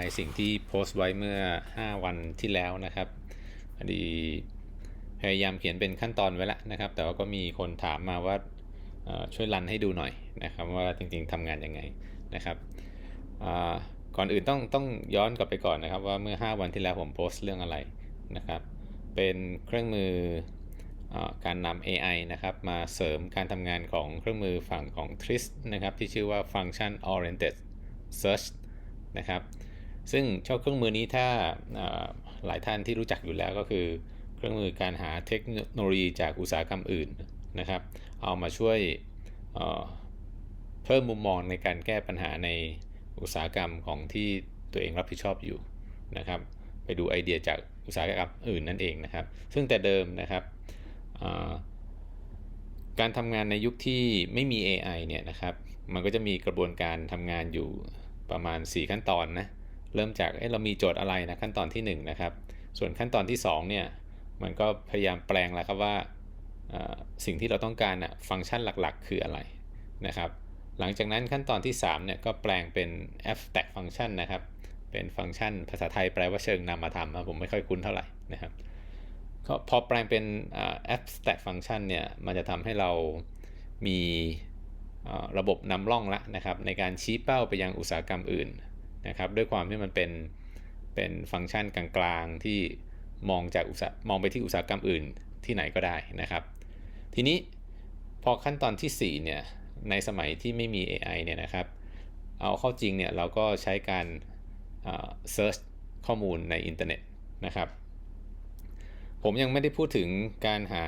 ายสิ่งที่โพสต์ไว้เมื่อ 5 วันที่แล้วนะครับพอดีพยายามเขียนเป็นขั้นตอนไว้แล้วนะครับ แต่ว่าก็มีคนถามมาว่าช่วยรันให้ดูหน่อยนะครับ ว่าจริงๆทำงานยังไงนะครับก่อนอื่นต้องต้องย้อนกลับไปก่อนนะครับ ว่าเมื่อ 5 วันที่แล้วผมโพสต์เรื่องอะไรนะครับ เป็นเครื่องมืออการนำ AI นะครับ มาเสริมการทำงานของเครื่องมือฝั่งของ TRIS นะครับ ที่ชื่อว่า Function Oriented Search นะครับ ซึ่งเจ้าเครื่องมือนี้ถ้าหลายท่านที่รู้จักอยู่แล้วก็คือ เครื่องมือการหาเทคโนโลยีจากอุตสาหกรรมอื่นนะครับ เอามาช่วยเเพิ่มมุมมองในการแก้ปัญหาในอุตสาหกรรมของที่ตัวเองรับผิดชอบอยู่นะครับ ไปดูไอเดียจากอุตสาหกรรมอื่นนั่นเองนะครับ ซึ่งแต่เดิมนะครับการทำงานในยุคที่ไม่มี AI เนี่ยนะครับ มันก็จะมีกระบวนการทำงานอยู่ประมาณ 4 ขั้นตอนนะ เริ่มจากเอ๊ะเรามีโจทย์อะไรนะขั้นตอนที่1นะครับ ส่วนขั้นตอนที่2เนี่ยมันก็พยายามแปลงแล้วครับว่าสิ่งที่เราต้องการน่ะฟังก์ชันหลักๆ คืออะไรนะครับ หลังจากนั้นขั้นตอนที่3เนี่ยก็แปลงเป็น abstract function นะครับเป็นฟังก์ชันภาษาไทยแปลว่าเชิงนามธรรมนะผมไม่ค่อยคุ้นเท่าไหร่นะครับก็พอแปลงเป็นอ่า abstract function เนี่ยมันจะทำให้เรามีระบบนำร่องละนะครับในการชี้เป้าไปยังอุตสาหกรรมอื่น นะครับด้วยความที่มันเป็นเป็นฟังก์ชันกลางๆที่มองจากอุตสาหมองไปที่อุตสาหกรรมอื่นที่ไหนก็ได้นะครับ ทีนี้พอขั้นตอนทีสี่4เนี่ยในสมัยที่ไม่มี AI เนี่ยนะครับ เอาเข้าจริงเนี่ยเราก็ใช้การเซิร์ชข้อมูลในอินเทอร์เน็ตนะครับ ผมยังไม่ได้พูดถึงการหา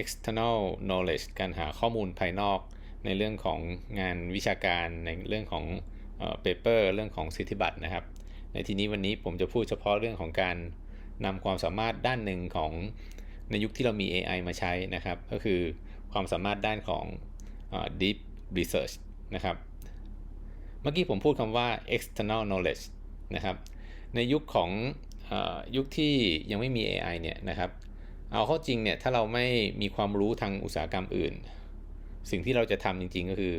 external knowledge การหาข้อมูลภายนอกในเรื่องของงานวิชาการในเรื่องของ เอ่อ paper เรื่องของสิทธิบัตรนะครับ ในที่นี้วันนี้ผมจะพูดเฉพาะเรื่องของการนำความสามารถด้านหนึ่งของในยุคที่เรามี AI มาใช้นะครับ ก็คือความสามารถด้านของอ deep research นะครับ เมื่อกี้ผมพูดคำว่า external knowledge นะครับในยุคของอยุคที่ยังไม่มี AI เนี่ยนะครับ เอาเข้าจริงเนี่ยถ้าเราไม่มีความรู้ทางอุตสาหกรรมอื่น สิ่งที่เราจะทำจริง ๆ ก็คือ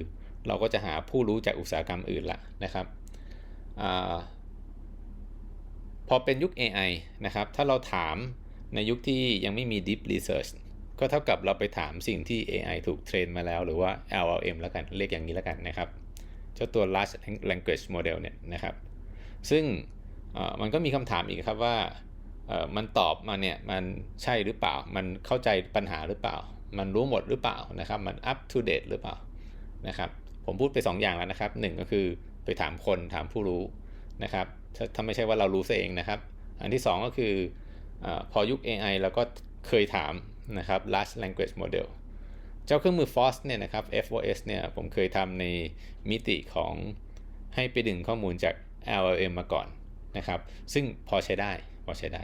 เราก็จะหาผู้รู้จากอุตสาหกรรมอื่นละนะครับอพอเป็นยุค AI นะครับ ถ้าเราถามในยุคที่ยังไม่มี deep research ก็เท่ากับเราไปถามสิ่งที่ AI ถูกเทรนมาแล้ว หรือว่า LLM แล้วกัน เรียกอย่างนี้แล้วกันนะครับ เจ้าตัว large language model เนี่ยนะครับ ซึ่งมันก็มีคำถามอีกครับว่ามันตอบมาเนี่ยมันใช่หรือเปล่า มันเข้าใจปัญหาหรือเปล่า มันรู้หมดหรือเปล่านะครับ มัน up to date หรือเปล่านะครับ ผมพูดไป 2ออย่างแล้วนะครับหนึ่งก็คือไปถามคนถามผู้รู้นะครับถ้าถ้าไม่ใช่ว่าเรารู้ซะเองนะครับ อันที่ 2 ก็คือออพอยุค AI เราก็เคยถามนะครับ large language model เจ้าเครื่องมือ FOSS เนี่ยนะครับ FOS เนี่ยผมเคยทำในมิติของให้ไปดึงข้อมูลจาก LLM มาก่อนนะครับ ซึ่งพอใช้ได้พอใช้ได้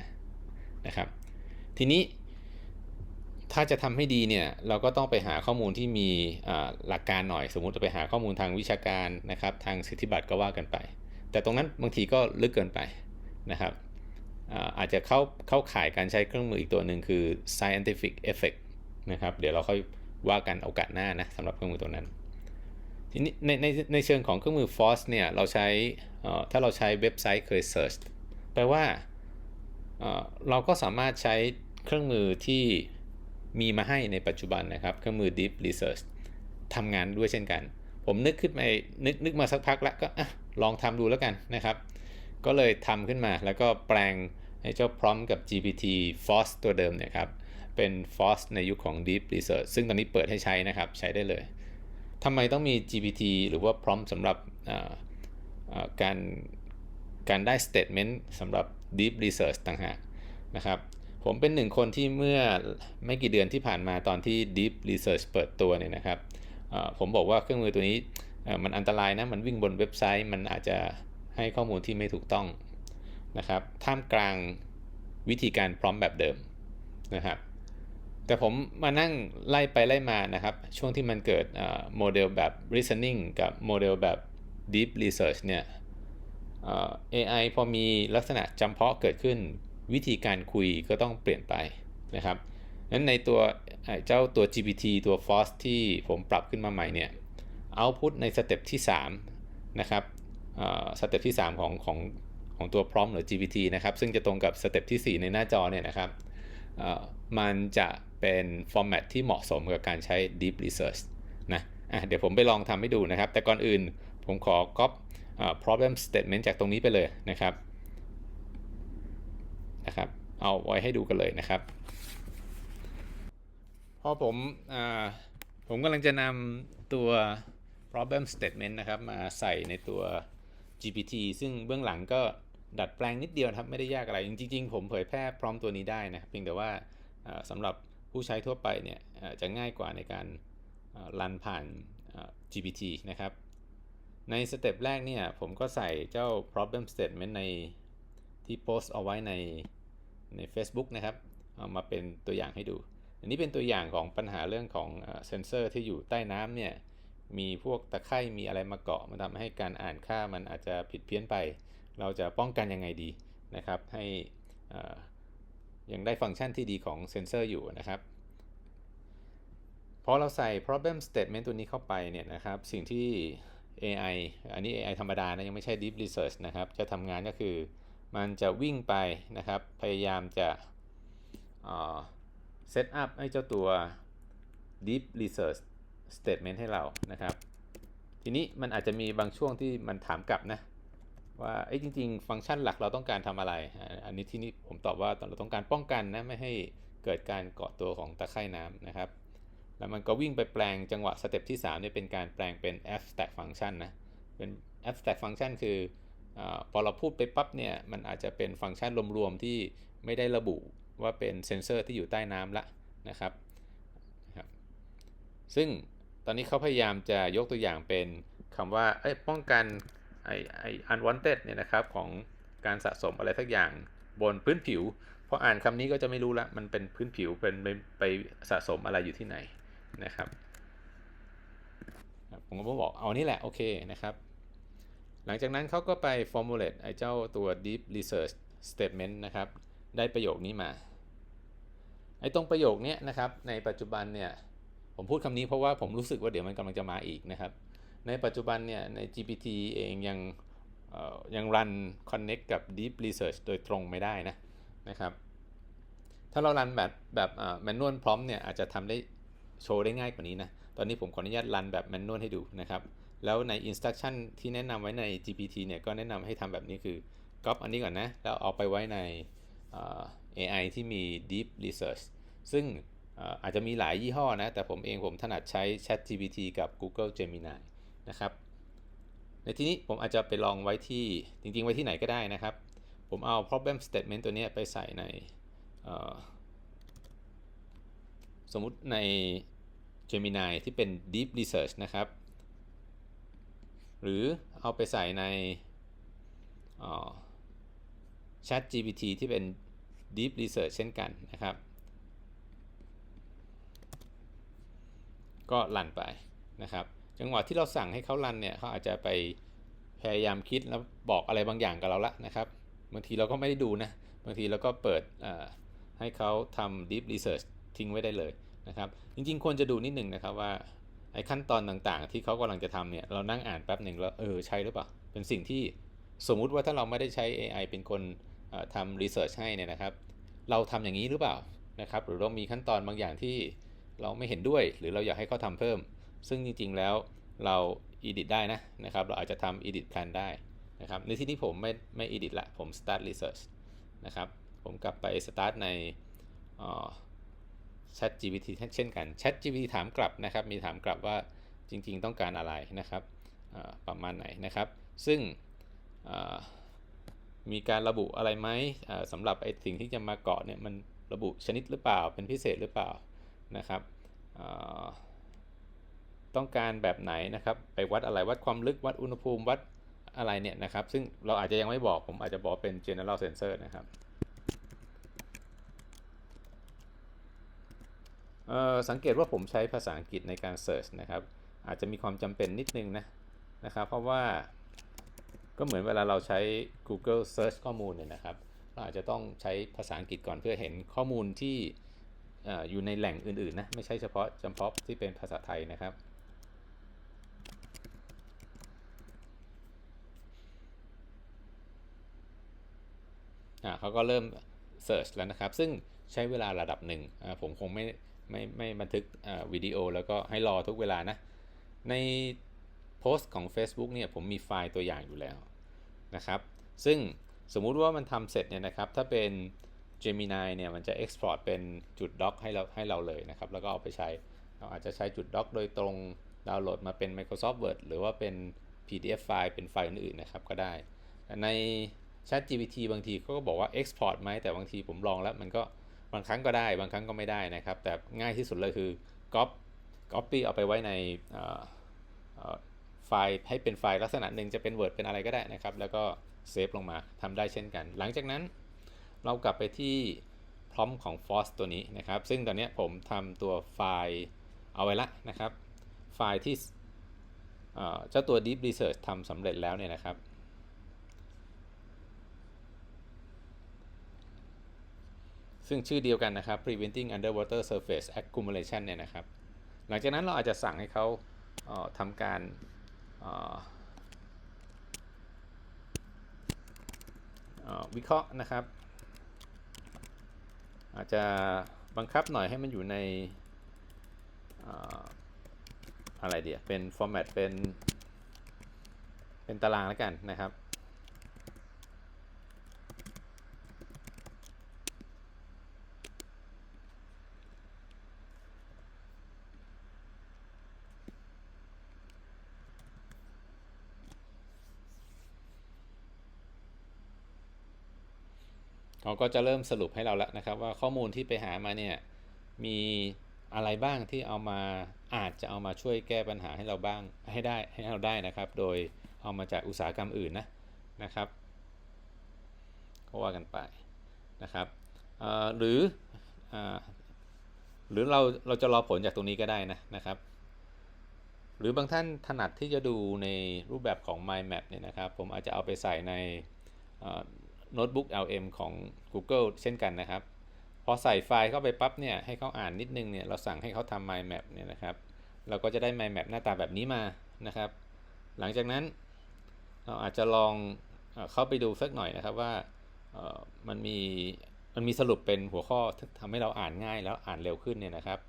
นะครับ ทีนี้ ถ้าจะทำให้ดีเนี่ยเราก็ต้องไปหาข้อมูลที่มีหลักการหน่อย สมมุติจะไปหาข้อมูลทางวิชาการนะครับทางสิทธิบัตรก็ว่ากันไป แต่ตรงนั้นบางทีก็ลึกเกินไปนะครับอาอาจจะเข้าเข้าข่ายการใช้เครื่องมืออีกตัวหนึ่งคือ scientific effect นะครับเดี๋ยวเราค่อยว่ากันโอกาสหน้านะสำหรับเครื่องมือตัวนั้นทีนี้ในในในเชิงของเครื่องมือ FOSS เนี่ยเราใช้ถ้าเราใช้เว็บไซต์เคย search แปลว่าเราก็สามารถใช้เครื่องมือที่ มีมาให้ในปัจจุบันนะครับ เครื่องมือ Deep Research ทำงานด้วยเช่นกัน ผมนึกขึ้นมานึกนึกมาสักพักแล้วก็อะลองทำดูแล้วกันนะครับ ก็เลยทำขึ้นมาแล้วก็แปลงให้เจ้าพร้อมกับ GPT FOSS ตัวเดิมเนี่ยครับ เป็น FOSS ในยุคของ Deep Research ซึ่งตอนนี้เปิดให้ใช้นะครับ ใช้ได้เลยทำไมต้องมี GPT หรือว่า prompt สำหรับการการได้ statement สำหรับ deep research ต่างหากนะครับ ผมเป็นหนึ่งคนที่เมื่อไม่กี่เดือนที่ผ่านมาตอนที่ deep research เปิดตัวเนี่ยนะครับผมบอกว่าเครื่องมือตัวนี้มันอันตรายนะ มันวิ่งบนเว็บไซต์ มันอาจจะให้ข้อมูลที่ไม่ถูกต้องนะครับท่ามกลางวิธีการพร้อมแบบเดิมนะครับแต่ผมมานั่งไล่ไปไล่มานะครับ ช่วงที่มันเกิดโมเดลแบบ reasoning กับโมเดลแบบ deep research เนี่ย AI พอมีลักษณะจำเพาะเกิดขึ้น วิธีการคุยก็ต้องเปลี่ยนไปนะครับนั้นในตัวเจ้าตัว GPT ตัว FOSS ที่ผมปรับขึ้นมาใหม่เนี่ย output ในสเต็ปที่3นะครับสเต็ปที่ 3 ของของของตัว prompt หรือ GPT นะครับ ซึ่งจะตรงกับสเต็ปที่ 4 ในหน้าจอเนี่ยนะครับมันจะเป็นฟอร์แมตที่เหมาะสมกับการใช้ deep research นะะเดี๋ยวผมไปลองทำให้ดูนะครับ แต่ก่อนอื่นผมขอ copy problem statement จากตรงนี้ไปเลยนะครับ นะครับ เอาไว้ให้ดูกันเลยนะครับ พอผมผมกำลังจะนำตัว problem statement นะครับ มาใส่ในตัว GPT ซึ่งเบื้องหลังก็ดัดแปลงนิดเดียวครับ ไม่ได้ยากอะไร จริงๆ ผมเผยแพร่พร้อมตัวนี้ได้นะเพียงแต่ว่าสำหรับผู้ใช้ทั่วไปเนี่ยจะง่ายกว่าในการรันผ่าน GPT นะครับ ในสเต็ปแรกเนี่ย ผมก็ใส่เจ้า problem statement ใน ที่โพสต์เอาไว้ในใน Facebook นะครับเอามาเป็นตัวอย่างให้ดู อันนี้เป็นตัวอย่างของปัญหาเรื่องของเซนเซอร์ที่อยู่ใต้น้ำเนี่ยมีพวกตะไคร่มีอะไรมาเกาะมันทำให้การอ่านค่ามันอาจจะผิดเพี้ยนไป เราจะป้องกันยังไงดีนะครับ ให้ยังได้ฟังก์ชันที่ดีของเซนเซอร์อยู่นะครับพอเราใส่ problem statement ตัวนี้เข้าไปเนี่ยนะครับ สิ่งที่ AI อันนี้ AI ธรรมดานะยังไม่ใช่ deep research นะครับ จะทำงานก็คือ มันจะวิ่งไปนะครับ พยายามจะเซตอัพให้เจ้าตัว deep research statement ให้เรานะครับ ทีนี้มันอาจจะมีบางช่วงที่มันถามกลับนะ ว่าไอ้จริง ๆ ฟังก์ชันหลักเราต้องการทำอะไร อันนี้ที่นี่ผมตอบว่าเราต้องการป้องกันนะไม่ให้เกิดการเกาะตัวของตะไคร่น้ำนะครับ แล้วมันก็วิ่งไปแปลงจังหวะสเต็ปที่3เนี่ยเป็นการแปลงเป็น abstract function นะ เป็น abstract function คืออ พอเราพูดไปปั๊บเนี่ยมันอาจจะเป็นฟังก์ชันรวมๆที่ไม่ได้ระบุว่าเป็นเซนเซอร์ที่อยู่ใต้น้ำละนะครับซึ่งตอนนี้เขาพยายามจะยกตัวอย่างเป็นคำว่าป้องกันไอไอ้ unwanted เนี่ยนะครับของการสะสมอะไรสักอย่างบนพื้นผิวพออ่านคำนี้ก็จะไม่รู้ละมันเป็นพื้นผิวเป็นไปสะสมอะไรอยู่ที่ไหนนะครับผมก็บอกเอานี่แหละโอเคนะครับ หลังจากนั้นเขาก็ไป formulate ไอ้เจ้าตัว deep research statement นะครับ ได้ประโยคนี้มา ไอ้ตรงประโยคนี้นะครับ ในปัจจุบันเนี่ย ผมพูดคำนี้เพราะว่าผมรู้สึกว่าเดี๋ยวมันกำลังจะมาอีกนะครับ ในปัจจุบันเนี่ยใน GPT เองยังยังรัน connect กับ deep research โดยตรงไม่ได้นะนะครับ ถ้าเรารันแบบแบบแมนนวลพร้อมเนี่ยอาจจะทำได้โชว์ได้ง่ายกว่านี้นะ ตอนนี้ผมขออนุญาตรันแบบแมนนวลให้ดูนะครับ แล้วใน instruction ที่แนะนำไว้ใน GPT เนี่ยก็แนะนำให้ทำแบบนี้คือก๊อปอันนี้ก่อนนะ แล้วเอาไปไว้ใน AI ที่มี deep research ซึ่งอาจจะมีหลายยี่ห้อนะ แต่ผมเองผมถนัดใช้ Chat GPT กับ Google Gemini นะครับ ในที่นี้ผมอาจจะไปลองไว้ที่จริง ๆ ไว้ที่ไหนก็ได้นะครับ ผมเอา problem statement ตัวนี้ไปใส่ในสมมุติใน Gemini ที่เป็น Deep Research นะครับ หรือเอาไปใส่ใน Chat GPT ที่เป็น Deep Research เช่นกันนะครับ ก็รันไปนะครับ จังหวะที่เราสั่งให้เขารันเนี่ยเขาอาจจะไปพยายามคิดแล้วบอกอะไรบางอย่างกับเราละนะครับ บางทีเราก็ไม่ได้ดูนะ บางทีเราก็เปิดให้เขาทำ deep research ทิ้งไว้ได้เลยนะครับ จริงๆ ควรจะดูนิดหนึ่งนะครับว่า ไอ้ขั้นตอนต่างๆ ที่เขากำลังจะทำเนี่ยเรานั่งอ่านแป๊บหนึ่งแล้วเออใช่หรือเปล่า เป็นสิ่งที่สมมุติว่าถ้าเราไม่ได้ใช้ AI เป็นคนทำ research ให้เนี่ยนะครับ เราทำอย่างนี้หรือเปล่านะครับหรือเรามีขั้นตอนบางอย่างที่เราไม่เห็นด้วย หรือเราอยากให้เขาทำเพิ่ม ซึ่งจริงๆแล้วเรา edit ได้นะนะครับเราอาจจะทำ edit plan ได้นะครับในที่นี้ผมไม่ไม่ edit ละผม start research นะครับผมกลับไป start ใน Chat GPT เช่นกัน Chat GPT ถามกลับนะครับ มีถามกลับว่าจริงๆต้องการอะไรนะครับประมาณไหนนะครับ ซึ่งมีการระบุอะไรไหมสำหรับไอ้สิ่งที่จะมาเกาะเนี่ยมันระบุชนิดหรือเปล่าเป็นพิเศษหรือเปล่านะครับต้องการแบบไหนนะครับ ไปวัดอะไรวัดความลึกวัดอุณหภูมิวัดอะไรเนี่ยนะครับ ซึ่งเราอาจจะยังไม่บอกผมอาจจะบอกเป็น general sensor นะครับ สังเกตว่าผมใช้ภาษาอังกฤษในการ search นะครับ อาจจะมีความจำเป็นนิดนึงนะนะครับ เพราะว่าก็เหมือนเวลาเราใช้ Google Search ข้อมูลเนี่ยนะครับ เราอาจจะต้องใช้ภาษาอังกฤษก่อนเพื่อเห็นข้อมูลที่อยู่ในแหล่งอื่นๆนะ ไม่ใช่เฉพาะจำเพาะที่เป็นภาษาไทยนะครับ เขาก็เริ่ม Search แล้วนะครับ ซึ่งใช้เวลาระดับหนึ่งผมคงไม่ ไม่ไม่บันทึกวิดีโอแล้วก็ให้รอทุกเวลานะ ในโพสต์ของ Facebook เนี่ยผมมีไฟล์ตัวอย่างอยู่แล้วนะครับ ซึ่งสมมุติว่ามันทำเสร็จเนี่ยนะครับ ถ้าเป็น Gemini เนี่ยมันจะ export เป็นจุด doc ให้เราให้เราเลยนะครับ แล้วก็เอาไปใช้ เราอาจจะใช้จุด doc โดยตรงดาวน์โหลดมาเป็น Microsoft Word หรือว่าเป็น PDF ไฟล์เป็นไฟล์อื่นๆนะครับก็ได้ ใน Chat GPT บางทีเขาก็บอกว่า export ไหมแต่บางทีผมลองแล้วมันก็ บางครั้งก็ได้บางครั้งก็ไม่ได้นะครับ แต่ง่ายที่สุดเลยคือ copy copy เอาไปไว้ในไฟล์ให้เป็นไฟล์ลักษณะหนึ่งจะเป็น Word เป็นอะไรก็ได้นะครับ แล้วก็เซฟลงมาทำได้เช่นกัน หลังจากนั้นเรากลับไปที่พร้อมของ Force ตัวนี้นะครับ ซึ่งตอนนี้ผมทำตัวไฟล์เอาไว้ละนะครับ ไฟล์ที่เจ้าตัว Deep Research ทำสำเร็จแล้วเนี่ยนะครับ ซึ่งชื่อเดียวกันนะครับ preventing underwater surface accumulation เนี่ยนะครับ หลังจากนั้นเราอาจจะสั่งให้เขาทำการวิเคราะห์นะครับ อาจจะบังคับหน่อยให้มันอยู่ในอะไรเดียเป็นฟอร์แมตเป็น เป็นตารางแล้วกันนะครับ เขาก็จะเริ่มสรุปให้เราแล้วนะครับ ว่าข้อมูลที่ไปหามาเนี่ยมีอะไรบ้างที่เอามาอาจจะเอามาช่วยแก้ปัญหาให้เราบ้างให้ได้ให้เราได้นะครับ โดยเอามาจากอุตสาหกรรมอื่นนะนะครับก็ว่ากันไปนะครับหรืออหรือเราเราจะรอผลจากตรงนี้ก็ได้นะนะครับ หรือบางท่านถนัดที่จะดูในรูปแบบของ Mind Map เนี่ยนะครับ ผมอาจจะเอาไปใส่ใน โน้ตบุ๊ก LM ของ Google เช่นกันนะครับ พอใส่ไฟล์เข้าไปปั๊บเนี่ยให้เขาอ่านนิดนึงเนี่ยเราสั่งให้เขาทำ mind map เนี่ยนะครับ เราก็จะได้ mind map หน้าตาแบบนี้มานะครับ หลังจากนั้นเราอาจจะลองเข้าไปดูสักหน่อยนะครับว่ามันมีมันมีสรุปเป็นหัวข้อทำให้เราอ่านง่ายแล้วอ่านเร็วขึ้นเนี่ยนะครับ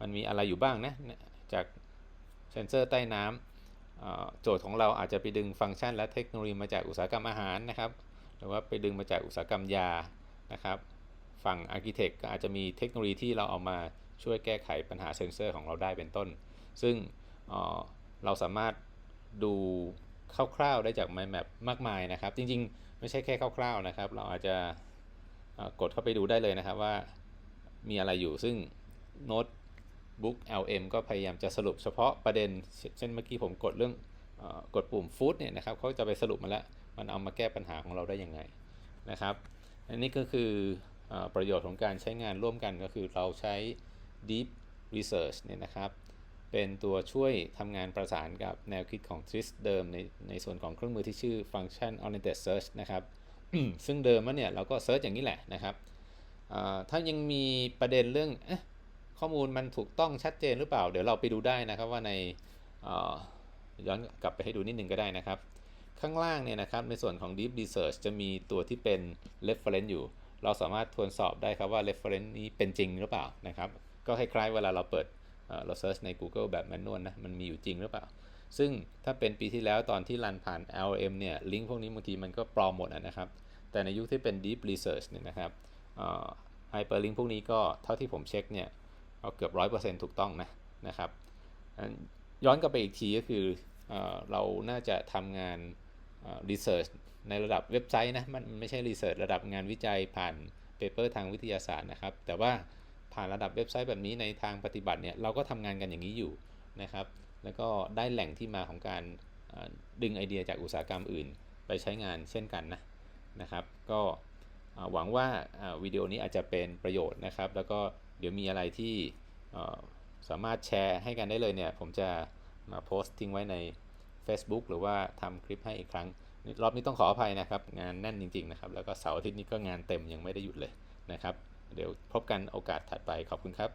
มันมีอะไรอยู่บ้างนะจากเซนเซอร์ใต้น้ำโจทย์ของเราอาจจะไปดึงฟังก์ชันและเทคโนโลยีมาจากอุตสาหกรรมอาหารนะครับ หรือว่าไปดึงมาจากอุตสาหกรรมยานะครับ ฝั่ง Architect ก็อาจจะมีเทคโนโลยีที่เราเอามาช่วยแก้ไขปัญหาเซนเซอร์ของเราได้เป็นต้น ซึ่งเเราสามารถดูคร่าวๆได้จาก Mind Map มากมายนะครับ จริงๆ ไม่ใช่แค่คร่าวๆนะครับ เราอาจจะกดเข้าไปดูได้เลยนะครับว่ามีอะไรอยู่ซึ่ง Notebook LM ก็พยายามจะสรุปเฉพาะประเด็น เช่นเมื่อกี้ผมกดเรื่องกดปุ่ม Food เนี่ยนะครับเขาจะไปสรุปมาแล้ว มันเอามาแก้ปัญหาของเราได้ยังไงนะครับ อันนี้ก็คืออประโยชน์ของการใช้งานร่วมกันก็คือเราใช้ deep research เนี่ยนะครับเป็นตัวช่วยทำงานประสานกับแนวคิดของ TRIS เดิมในในส่วนของเครื่องมือที่ชื่อ function oriented search นะครับซึ่งเดิมเนี่ยเราก็เซิร์ชอย่างนี้แหละนะครับถ้ายังมีประเด็นเรื่องข้อมูลมันถูกต้องชัดเจนหรือเปล่า เดี๋ยวเราไปดูได้นะครับว่าในย้อนกลับไปให้ดูนิดนึงก็ได้นะครับ ข้างล่างเนี่ยนะครับในส่วนของ Deep Research จะมีตัวที่เป็น reference อยู่ เราสามารถทวนสอบได้ครับว่า reference นี้เป็นจริงหรือเปล่านะครับ ก็คล้ายๆเวลาเราเปิดเรา search ใน Google แบบแมนนวลนะมันมีอยู่จริงหรือเปล่า ซึ่งถ้าเป็นปีที่แล้วตอนที่รันผ่าน LM เนี่ยลิงก์พวกนี้บางทีมันก็ปลอมหมดนะครับ แต่ในยุคที่เป็น Deep Research เนี่ยนะครับไฮเปอร์ลิงก์พวกนี้ก็เท่าที่ผมเช็คเนี่ยเอาเกือบ 100%ถูกต้องนะนะครับย้อนกลับไปอีกทีก็คือเราน่าจะทำงาน รีเสิร์ชในระดับเว็บไซต์นะมันไม่ใช่รีเสิร์ชระดับงานวิจัยผ่านเปเปอร์ทางวิทยาศาสตร์นะครับ แต่ว่าผ่านระดับเว็บไซต์แบบนี้ในทางปฏิบัติเนี่ยเราก็ทำงานกันอย่างนี้อยู่นะครับ แล้วก็ได้แหล่งที่มาของการดึงไอเดียจากอุตสาหกรรมอื่น ไปใช้งานเช่นกันนะนะครับ ก็หวังว่าวิดีโอนี้อาจจะเป็นประโยชน์นะครับ แล้วก็เดี๋ยวมีอะไรที่สามารถแชร์ให้กันได้เลยเนี่ย ผมจะมาโพสต์ทิ้งไว้ใน Facebook หรือว่าทำคลิปให้อีกครั้ง รอบนี้ต้องขออภัยนะครับ งานแน่นจริง ๆ นะครับ แล้วก็เสาร์อาทิตย์นี้ก็งานเต็มยังไม่ได้หยุดเลยนะครับ เดี๋ยวพบกันโอกาสถัดไปขอบคุณครับ